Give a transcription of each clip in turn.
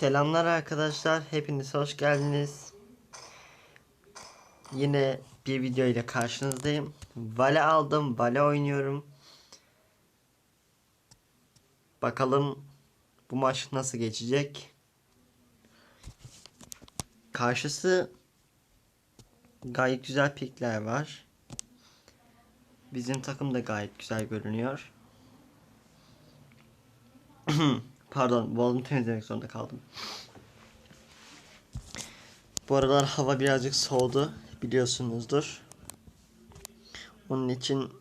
Selamlar arkadaşlar. Hepiniz hoş geldiniz. Yine bir video ile karşınızdayım. Vale aldım. Vale oynuyorum. Bakalım bu maç nasıl geçecek. Karşısı gayet güzel pikler var. Bizim takım da gayet güzel görünüyor. Pardon, boğazımı temizlemek zorunda kaldım. Bu aralar hava birazcık soğudu, biliyorsunuzdur. Onun için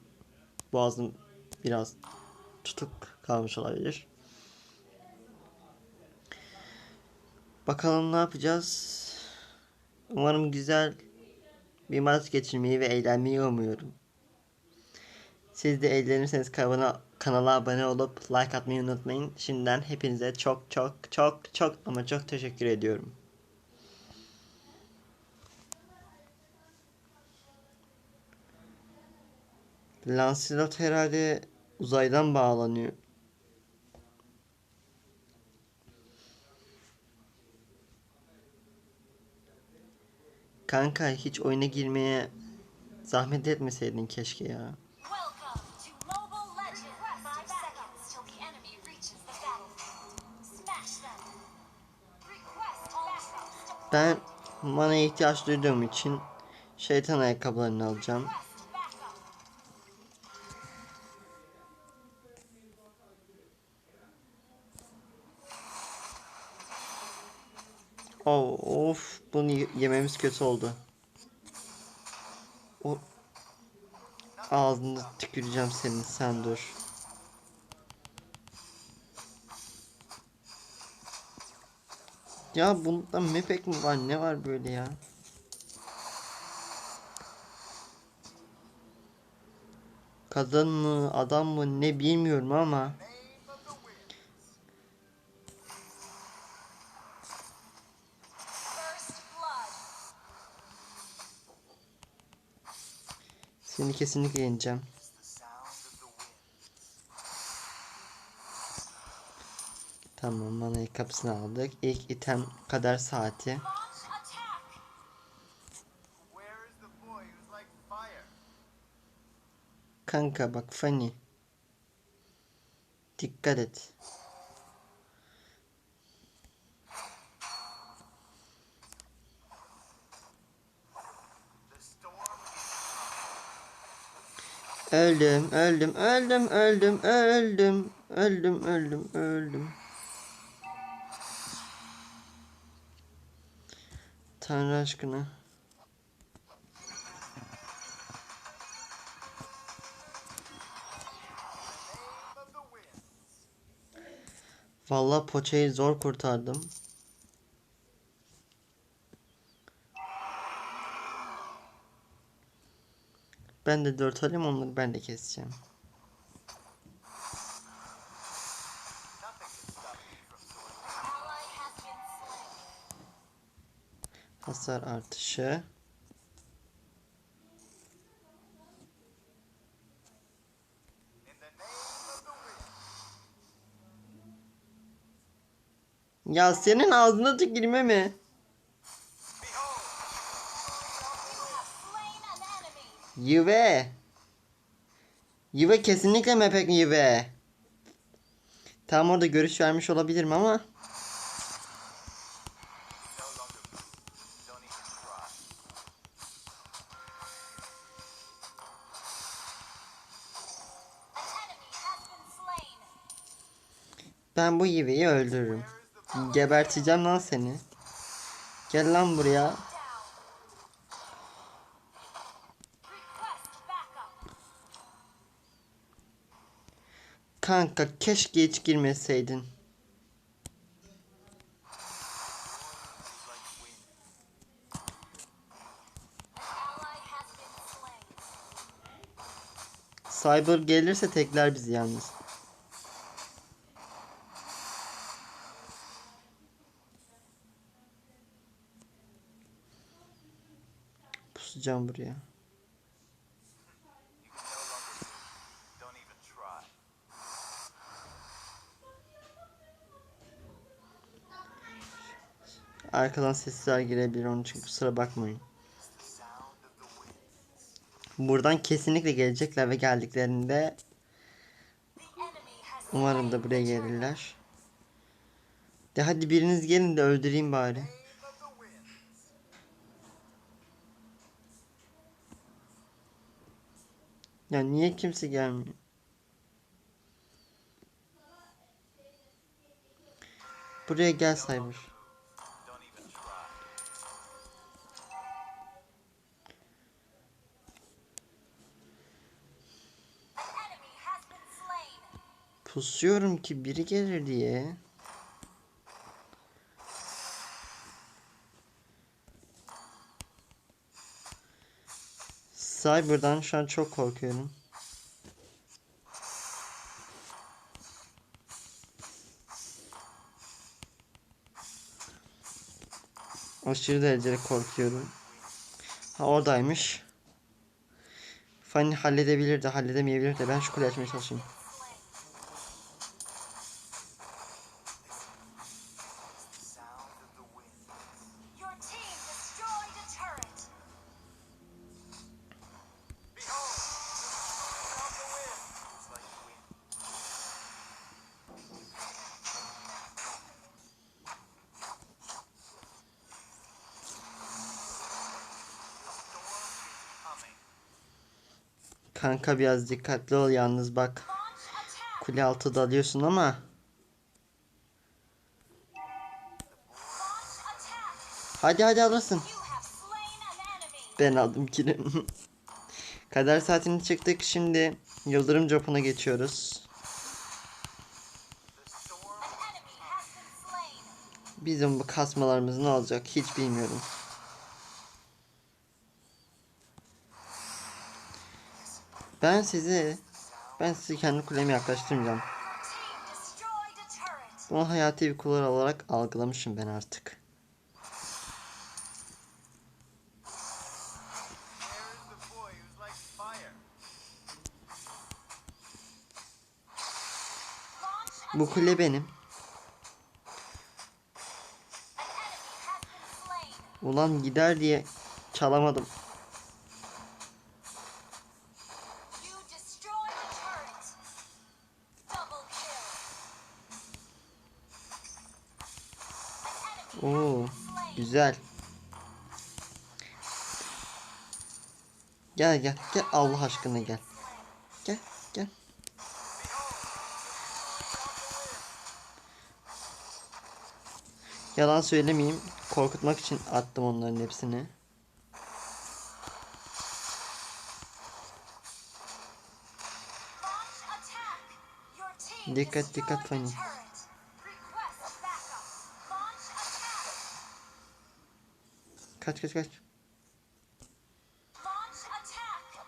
boğazım biraz tutuk kalmış olabilir. Bakalım ne yapacağız. Umarım güzel bir maç geçirmeyi ve eğlenmeyi umuyorum. Siz de eğlenirseniz kanala, kanala abone olup like atmayı unutmayın. Şimdiden hepinize çok çok çok çok ama çok teşekkür ediyorum. Lancelot herhalde uzaydan bağlanıyor. Kanka hiç oyuna girmeye zahmet etmeseydin keşke ya. Ben manaya ihtiyaç duyduğum için şeytan ayakkabılarını alacağım. Oh, of bunu yememiz kötü oldu. O ağzını tüküreceğim senin sen dur. Ya bunda mepek mi var ne var böyle ya? Kadın mı adam mı ne bilmiyorum ama seni kesinlikle yeneceğim. Tamam manayı kapısını aldık. İlk item kader saati. Kanka bak Fanny. Dikkat et. Öldüm, öldüm, öldüm, öldüm, öldüm, öldüm, öldüm, öldüm. Tanrı aşkına. Vallahi poçayı zor kurtardım. Ben de dört alayım onları ben de keseceğim. Hasar artışı. Ya senin ağzına tükürme mi? Yüve. Yüve kesinlikle mepek yüve. Tam orada görüş vermiş olabilirim ama bu yüveyi öldürürüm. Geberteceğim lan seni. Gel lan buraya. Kanka keşke hiç girmeseydin. Cyber gelirse tekler bizi yalnız. Even try. Arkadan sesler girebilir onun için kusura bakmayın. Buradan kesinlikle gelecekler ve geldiklerinde umarım da buraya gelirler. De hadi biriniz gelin de öldüreyim bari. Ya niye kimse gelmiyor? Buraya gel slain. Pusuyorum ki biri gelir diye. Cyber'dan şu an çok korkuyorum. Aşırı derecede korkuyorum. Ha oradaymış. Fanny halledebilir de halledemeyebilir de ben şu kuleyi açmaya çalışayım. Kanka biraz dikkatli ol yalnız bak. Kule altı dalıyorsun ama hadi hadi alırsın. Ben aldım kili. Kader saatini çıktık şimdi Yıldırım Copu'na geçiyoruz. Bizim bu kasmalarımız ne olacak hiç bilmiyorum. Ben sizi ben sizi kendi kuleme yaklaştırmayacağım. Bunu hayati bir kullar olarak algılamışım ben artık. Bu kule benim. Ulan gider diye çalamadım. Oo, güzel. Gel gel gel Allah aşkına gel. Gel gel. Yalan söylemeyeyim. Korkutmak için attım onların hepsini. Dikkat, dikkat Fanny. Kaç kaç kaç. Launch attack.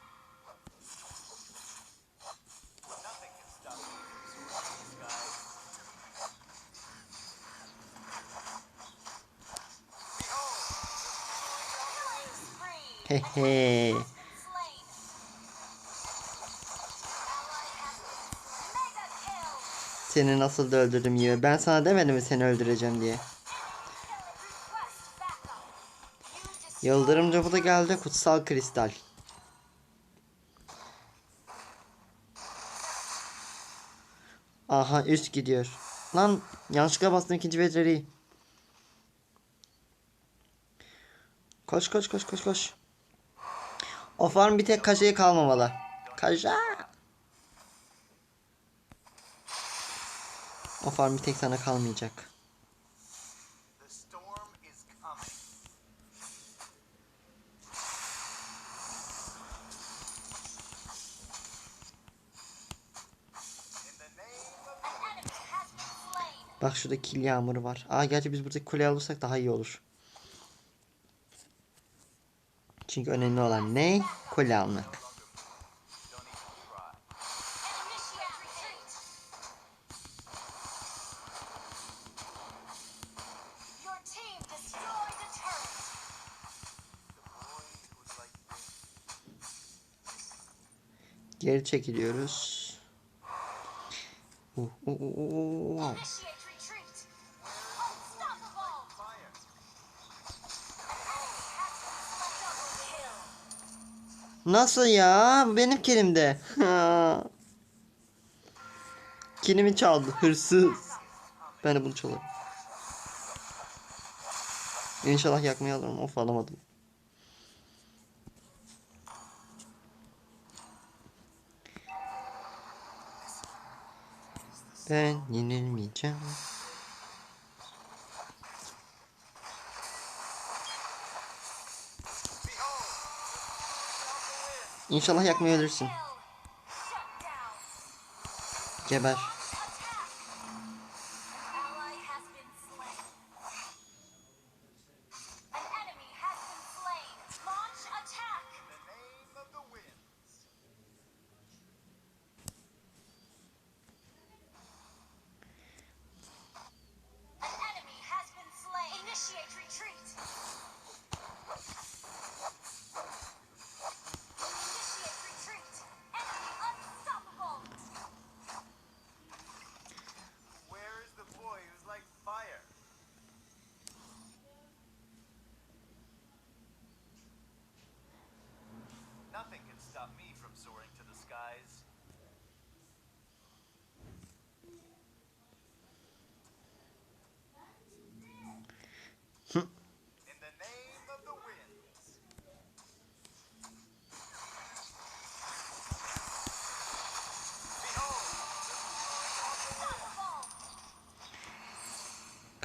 Killing spree. He he. Slain. Ally has mega kill. Seni nasıl da öldürdüm gibi. Ben sana demedim mi seni öldüreceğim diye. Yıldırım Copu da geldi. Kutsal kristal. Aha üst gidiyor. Lan yanlışlıkla bastım ikinci beceriyi. Koş koş koş koş koş. O farm bir tek kaşeye kalmamalı. Kaşa. O farm bir tek sana kalmayacak. Şurada kil yağmuru var. Aa gerçi biz buradaki kuleyi alırsak daha iyi olur. Çünkü önemli olan ne? Kule almak. Geri çekiliyoruz. Uh, uh, uh, uh, uh, Nasıl ya? Bu benim kilimde. Kilimi çaldı. Hırsız. Ben de bunu çalarım. İnşallah yakmayı alırım. Of alamadım. Ben yenilmeyeceğim. İnşallah down. Geber.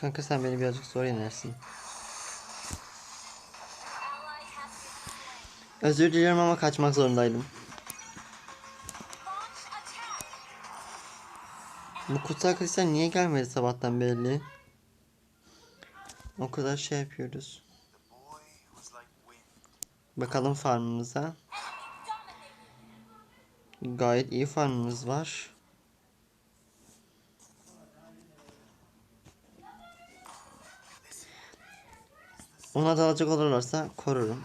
Kanka sen beni birazcık zor yenersin. Özür dilerim ama kaçmak zorundaydım. Bu kutsal kristal niye gelmedi sabahtan belli? O kadar şey yapıyoruz. Bakalım farmımıza. Gayet iyi farmımız var. Ona dalacak olurlarsa korurum.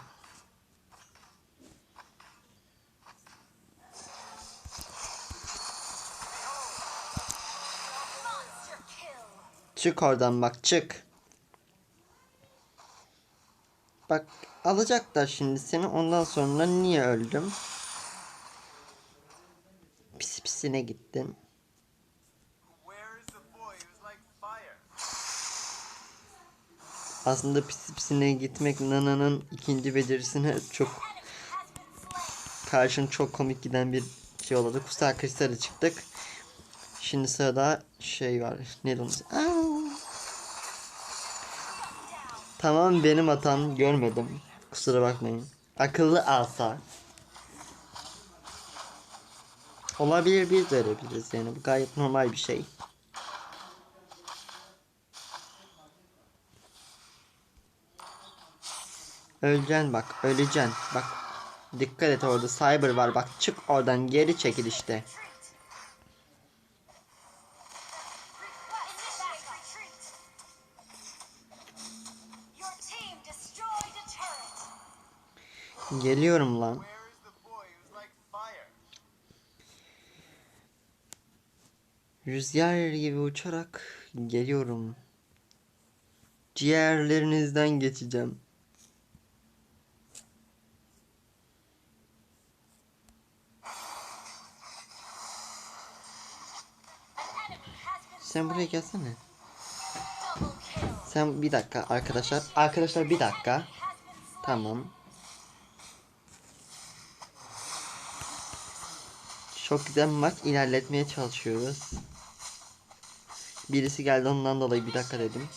Çık oradan bak çık. Bak alacaklar şimdi seni ondan sonra niye öldüm? Pis pisine gittim. Aslında pis pisine gitmek Nana'nın ikinci becerisine çok karşın çok komik giden bir şey oldu. Kutsal kristale çıktık. Şimdi sırada şey var. Ne onun? Tamam benim hatam görmedim. Kusura bakmayın. Akıllı alsa. Olabilir biz de ölebiliriz yani bu gayet normal bir şey. Öleceksin bak öleceksin bak dikkat et orada cyber var bak çık oradan geri çekil işte. Geliyorum lan. Rüzgar gibi uçarak geliyorum. Ciğerlerinizden geçeceğim. Sen buraya gelsene. Sen bir dakika arkadaşlar. Arkadaşlar bir dakika. Tamam. Çok güzel maç ilerletmeye çalışıyoruz. Birisi geldi ondan dolayı bir dakika dedim.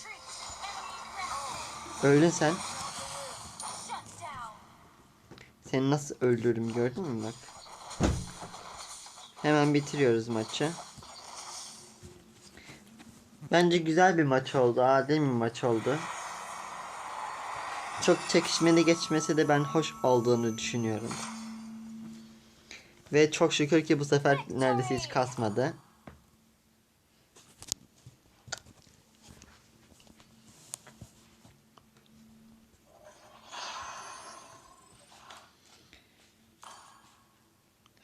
Öldün sen. Seni nasıl öldürdüm gördün mü bak. Hemen bitiriyoruz maçı. Bence güzel bir maç oldu. Adil bir maç oldu. Çok çekişmeli geçmese de ben hoş olduğunu düşünüyorum. Ve çok şükür ki bu sefer neredeyse hiç kasmadı.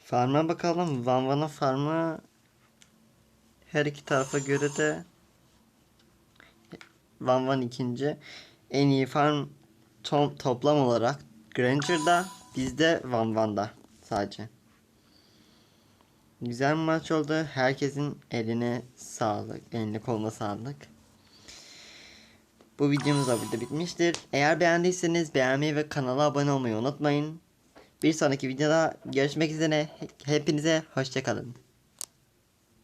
Farm'a bakalım. Van Van'a farmı her iki tarafa göre de Van Van ikinci. En iyi farm to- toplam olarak Granger'da Bizde Van Van'da sadece. Güzel bir maç oldu. Herkesin eline sağlık. Eline koluna sağlık. Bu videomuz da burada bitmiştir. Eğer beğendiyseniz beğenmeyi ve kanala abone olmayı unutmayın. Bir sonraki videoda görüşmek üzere. Hepinize hoşçakalın.